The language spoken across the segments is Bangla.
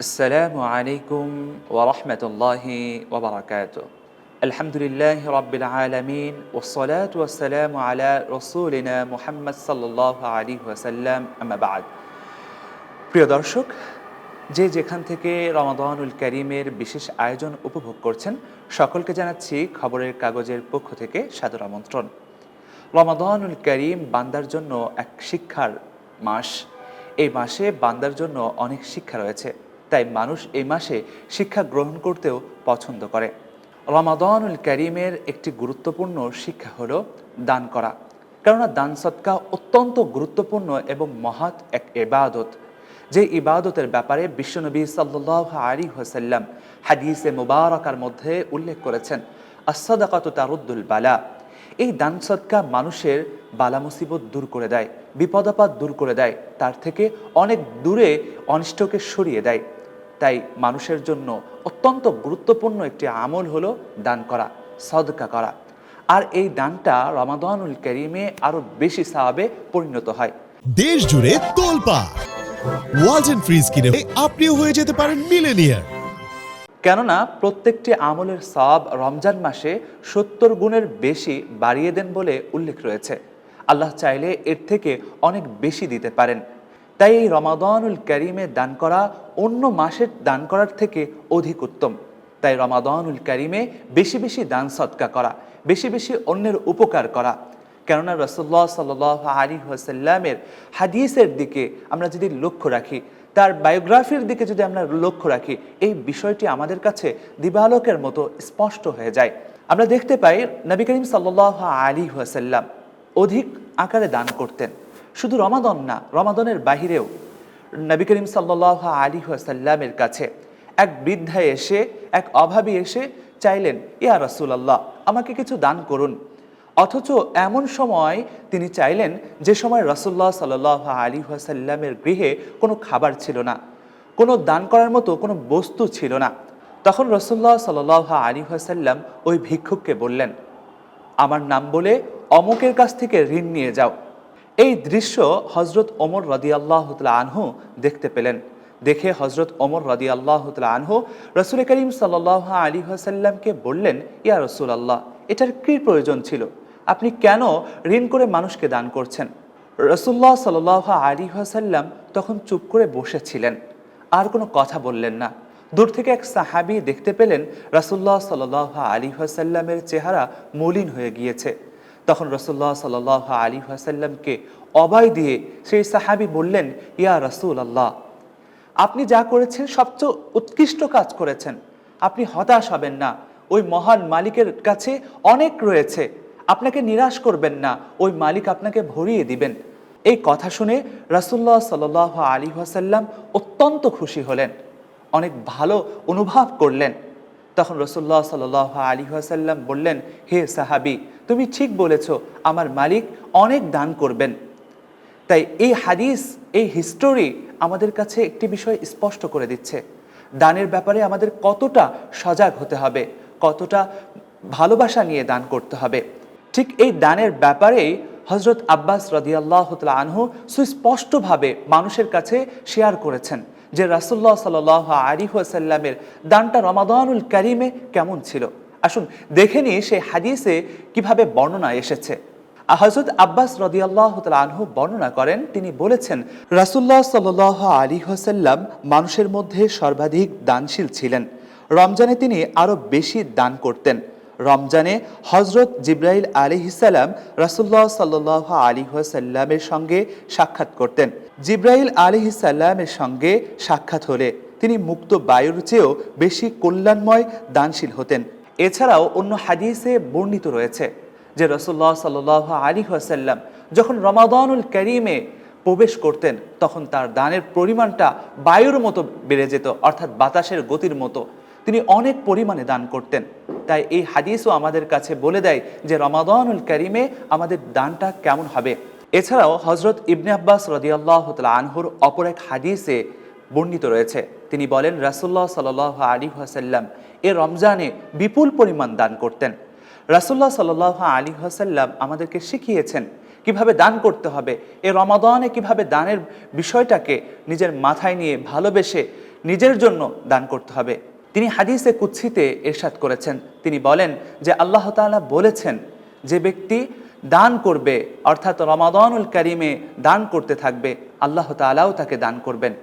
السلام عليكم ورحمة الله وبركاته الحمد لله رب العالمين والصلاة والسلام على رسولنا محمد صلى الله عليه وسلم أما بعد প্রিয় দর্শক যে যেখান থেকে রমাদানুল করিমের বিশেষ আয়োজন উপভোগ করছেন সকলকে জানাচ্ছি খবরের কাগজের পক্ষ থেকে সাদর আমন্ত্রণ রমাদানুল করিম বান্দার জন্য এক শিক্ষার মাস এই মাসে বান্দার জন্য অনেক শিক্ষা রয়েছে তাই মানুষ এই মাসে শিক্ষা গ্রহণ করতেও পছন্দ করে। রমাদানুল করিমের একটি গুরুত্বপূর্ণ শিক্ষা হলো দান করা। কেননা দান সৎকা অত্যন্ত গুরুত্বপূর্ণ এবং মহৎ এক এবাদত যে ইবাদতের ব্যাপারে বিশ্বনবী সাল্লাহ আলী হোসাল্লাম হাদিসে মুবারকার মধ্যে উল্লেখ করেছেন আসাদাকাত তারুদ্দুল বালা। এই দান সৎকা মানুষের বালা মুসিবত দূর করে দেয় বিপদাপাত দূর করে দেয়, তার থেকে অনেক দূরে অনিষ্টকে সরিয়ে দেয়। তাই মানুষের জন্য অত্যন্ত গুরুত্বপূর্ণ একটি আমল হলো দান করা সদকা করা। আর এই দানটা রমাদানুল করিমে আরও বেশি সাহাবে পরিণত হয়। দেশ জুড়ে তোলপা। ওয়ালটন ফ্রিজ কিনে আপনিও হয়ে যেতে পারেন মিলেনিয়ার। কেননা প্রত্যেকটি আমলের সব রমজান মাসে সত্তর গুণের বেশি বাড়িয়ে দেন বলে উল্লেখ রয়েছে। আল্লাহ চাইলে এর থেকে অনেক বেশি দিতে পারেন। তাই এই রমাদানুল করিমে দান করা অন্য মাসের দান করার থেকে অধিক উত্তম। তাই রমাদানুল করিমে বেশি বেশি দান সৎকা করা, বেশি বেশি অন্যের উপকার করা। কেননা রসুল্লাহ সাল আলী হাসাল্লামের হাদিসের দিকে আমরা যদি লক্ষ্য রাখি, তার বায়োগ্রাফির দিকে যদি আমরা লক্ষ্য রাখি, এই বিষয়টি আমাদের কাছে দিবালোকের মতো স্পষ্ট হয়ে যায়। আমরা দেখতে পাই নবী করিম সাল্লাহ আলী হাসাল্লাম অধিক আকারে দান করতেন। শুধু রমাদন না, রমাদনের বাহিরেও নবী করিম সাল্লাহ আলী হাসাল্লামের কাছে এক বৃদ্ধা এসে, এক অভাবী এসে চাইলেন, ইয়া রাসূলুল্লাহ, আমাকে কিছু দান করুন। অথচ এমন সময় তিনি চাইলেন, যে সময় রসুল্লাহ সাল আলী সাল্লামের গৃহে কোনো খাবার ছিল না, কোনো দান করার মতো কোনো বস্তু ছিল না। তখন রসুল্লাহ সাল আলী সাল্লাম ওই ভিক্ষুককে বললেন, আমার নাম বলে অমুকের কাছ থেকে ঋণ নিয়ে যাও। এই দৃশ্য হজরত ওমর রদি আল্লাহ আনহু দেখতে পেলেন। দেখে হজরত ওমর রদি আল্লাহ আনহু রসুল করিম সাল্লাহ আলী সাল্লামকে বললেন, ইয়া রসুল আল্লাহ এটার কী প্রয়োজন ছিল? আপনি কেন ঋণ করে মানুষকে দান করছেন? রসুল্লাহ সাল আলী সাল্লাম তখন চুপ করে বসেছিলেন। আর কোনো কথা বললেন না। দূর থেকে এক সাহাবি দেখতে পেলেন রাসুল্লাহ সাল আলী সাল্লামের চেহারা মলিন হয়ে গিয়েছে। তখন রসুল্লাহ সাল আলী সাল্লামকে অবাই দিয়ে সেই সাহাবি বললেন, ইয়া রসুল আল্লাহ আপনি যা করেছেন সবচেয়ে উৎকৃষ্ট কাজ করেছেন। আপনি হতাশ হবেন না। ওই মহান মালিকের কাছে অনেক রয়েছে। আপনাকে নিরাশ করবেন না। ওই মালিক আপনাকে ভরিয়ে দিবেন। এই কথা শুনে রাসুল্লাহ সাল আলী ওয়াসাল্লাম অত্যন্ত খুশি হলেন। অনেক ভালো অনুভব করলেন। তখন রসুল্লাহ সাল আলী ওয়াসাল্লাম বললেন, হে সাহাবি, তুমি ঠিক বলেছ, আমার মালিক অনেক দান করবেন। তাই এই হাদিস, এই হিস্টোরি আমাদের কাছে একটি বিষয় স্পষ্ট করে দিচ্ছে। দানের ব্যাপারে আমাদের কতটা সজাগ হতে হবে, কতটা ভালোবাসা নিয়ে দান করতে হবে। ঠিক এই দানের ব্যাপারেই হজরত আব্বাস রদিয়াল্লাহ আনহু সুস্পষ্টভাবে মানুষের কাছে শেয়ার করেছেন। যে রাসুল্লাহ সাল আলিহাসাল্লামের দানটা রমাদানুল করিমে কেমন ছিল? আসুন দেখে নিই সেই হাদিসে কীভাবে বর্ণনা এসেছে। হজরত আব্বাস রদিয়াল্লাহ আনহু বর্ণনা করেন, তিনি বলেছেন রাসুল্লাহ সাল আলী হাসাল্লাম মানুষের মধ্যে সর্বাধিক দানশীল ছিলেন। রমজানে তিনি আরও বেশি দান করতেন। রমজানে হজরত জিব্রাইল আলিহিসাল্লাম রাসুল্লাহ সাল্লাহ আলী সাল্লামের সঙ্গে সাক্ষাৎ করতেন। জিব্রাইল আলিহিসাল্লামের সঙ্গে সাক্ষাৎ হলে তিনি মুক্ত বায়ুর চেয়েও বেশি কল্যাণময়, দানশীল হতেন। এছাড়াও অন্য হাদিসে বর্ণিত রয়েছে যে রসুল্লাহ সাল আলী সাল্লাম যখন রমাদানুল করিমে প্রবেশ করতেন, তখন তার দানের পরিমাণটা বায়ুর মতো বেড়ে যেত, অর্থাৎ বাতাসের গতির মতো। তিনি অনেক পরিমাণে দান করতেন। তাই এই হাদিসও আমাদের কাছে বলে দেয় যে রমাদানুল করিমে আমাদের দানটা কেমন হবে। এছাড়াও হজরত ইবনে আব্বাস রদিয়াল্লাহ আনহুর অপর এক হাদিসে বর্ণিত রয়েছে। তিনি বলেন রাসুল্লাহ সাল আলী হাসাল্লাম এ রমজানে বিপুল পরিমাণ দান করতেন। রাসুল্লাহ সাল আলী হাসাল্লাম আমাদেরকে শিখিয়েছেন কীভাবে দান করতে হবে, এ রমাদানে কীভাবে দানের বিষয়টাকে নিজের মাথায় নিয়ে ভালোবেসে নিজের জন্য দান করতে হবে। তিনি হাদিসে কুচ্ছিতে এরশাদ করেছেন। তিনি বলেন যে আল্লাহ তাআলা বলেছেন, যে ব্যক্তি দান করবে, অর্থাৎ রমাদানুল কারিমে দান করতে থাকবে, আল্লাহ তাআলাও তাকে দান করবেন।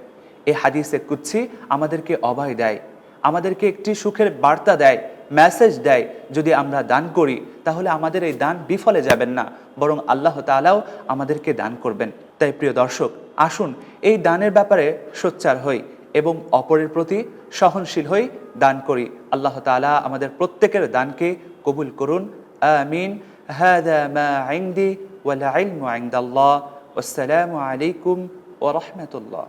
এই হাদিসে কুচ্ছি আমাদেরকে অভয় দেয়, আমাদেরকে একটি সুখের বার্তা দেয় মেসেজ দেয়, যদি আমরা দান করি, তাহলে আমাদের এই দান বিফলে যাবেন না, বরং আল্লাহ তাআলাও আমাদেরকে দান করবেন। তাই প্রিয় দর্শক, আসুন এই দানের ব্যাপারে সোচ্চার হই এবং অপরের প্রতি সহনশীল হই দান করি আল্লাহ তাআলা আমাদের প্রত্যেকের দানকে কবুল করুন আমিন هذا ما عندي والعلم عند الله والسلام عليكم ورحمة الله